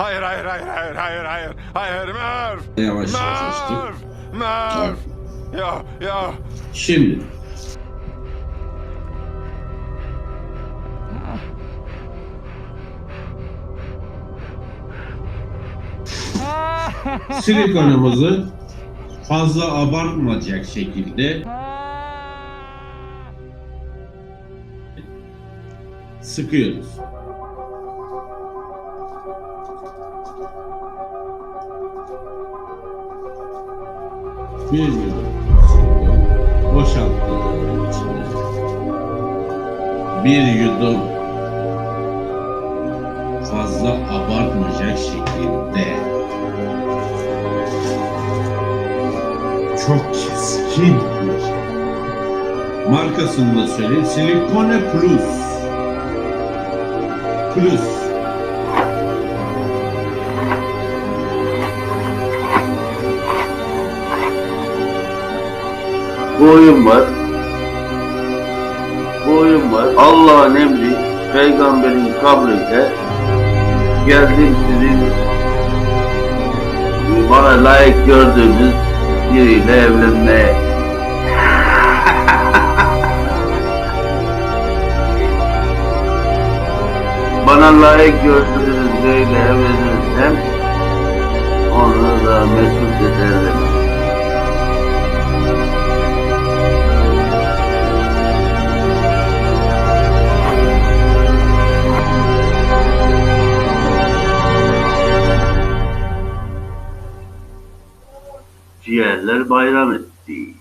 Hayır hayır hayır hayır hayır hayır. Hayır Merv. Yavaş yavaş açtım. Merv. Ya ya. Şimdi silikonumuzu fazla abartmayacak şekilde sıkıyoruz. Bir yudum suyu boşalttım içine. Bir yudum fazla abartmayacak şekilde çok keskin bir markasını da söyleyeyim. Silikone Plus. Plus. Bu oyun var. Bu oyun var. Allah'ın emri, peygamberin kabriyle geldim sizin bana layık gördüğünüz biriyle evlenmeye. bana layık gördüğünüz biriyle evlenirsem ciğerler bayram etti.